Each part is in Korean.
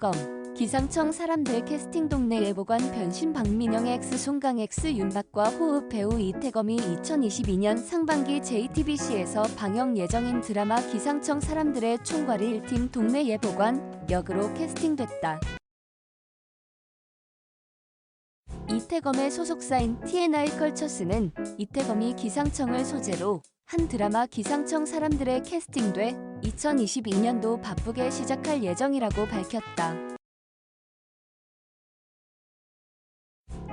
이태검 기상청 사람들 캐스팅 동네 예보관 변신 박민영의 X 송강 X 윤박과 호흡 배우 이태검이 2022년 상반기 JTBC에서 방영 예정인 드라마 기상청 사람들의 총괄 1팀 동네 예보관 역으로 캐스팅됐다. 이태검의 소속사인 TNI 컬처스는 이태검이 기상청을 소재로 한 드라마 기상청 사람들의 캐스팅돼 2022년도 바쁘게 시작할 예정이라고 밝혔다.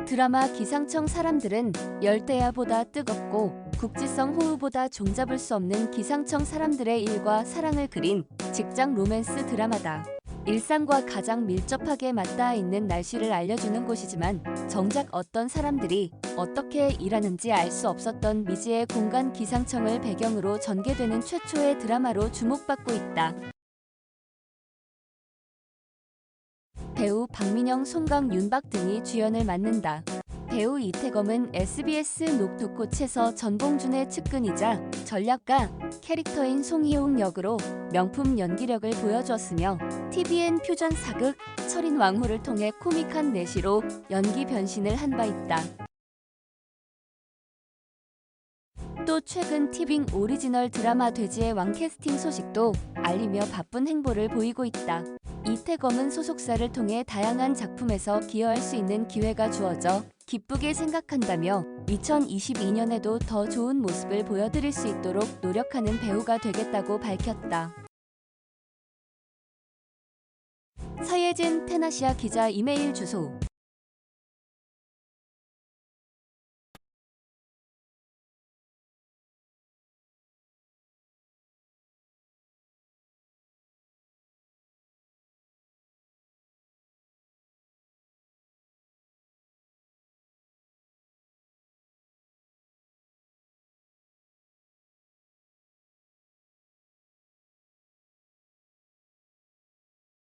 드라마 기상청 사람들은 열대야보다 뜨겁고 국지성 호우보다 종잡을 수 없는 기상청 사람들의 일과 사랑을 그린 직장 로맨스 드라마다. 일상과 가장 밀접하게 맞닿아 있는 날씨를 알려주는 곳이지만 정작 어떤 사람들이 어떻게 일하는지 알 수 없었던 미지의 공간 기상청을 배경으로 전개되는 최초의 드라마로 주목받고 있다. 배우 박민영, 송강, 윤박 등이 주연을 맡는다. 배우 이태검은 SBS 녹두꽃에서 전봉준의 측근이자 전략가 캐릭터인 송이용 역으로 명품 연기력을 보여주었으며 TVN 퓨전 사극 철인 왕후를 통해 코믹한 내시로 연기 변신을 한 바 있다. 또 최근 티빙 오리지널 드라마 돼지의 왕 캐스팅 소식도 알리며 바쁜 행보를 보이고 있다. 이태검은 소속사를 통해 다양한 작품에서 기여할 수 있는 기회가 주어져 기쁘게 생각한다며 2022년에도 더 좋은 모습을 보여드릴 수 있도록 노력하는 배우가 되겠다고 밝혔다. 서예진 테나시아 기자 이메일 주소